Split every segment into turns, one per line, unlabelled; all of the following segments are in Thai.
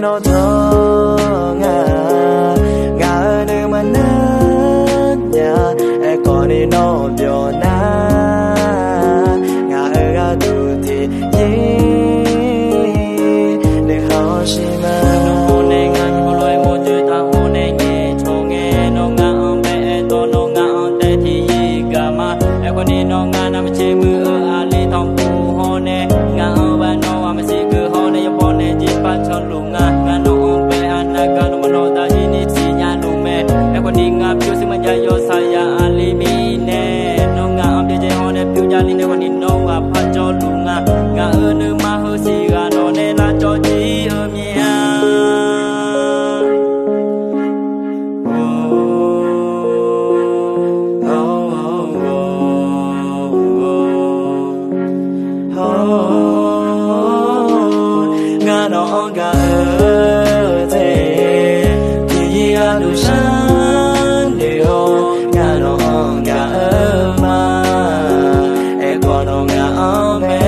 went on ငါတော့အောင်ကတဲ့ပြင်းရရလို့ရှာနေရောငါတော့အောင်ကမအဲကောတော့ငါအောင်မဲ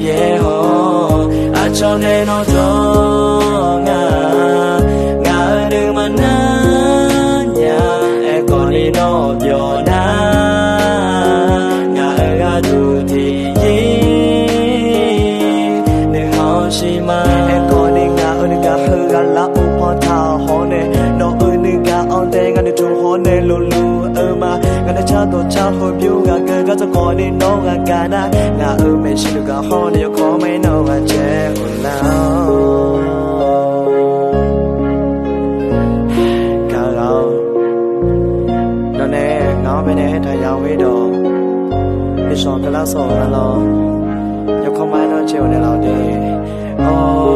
ပြေဟောအချောင်းနေတော့จำพูดอยู่กับเธอก็จะคอยได้น้องอาการนะน่าเออไม่ชินกับห้องนี้ยขอไม่น้องอาเจ้คนน้าก้าเรานอนแนี้ง้อไปไหนถ้ายาวไม่ดอกไม่ชอบกันแล้วสองกันหรอยกเข้ามาน้องเจ้าในเราดีอ๋อ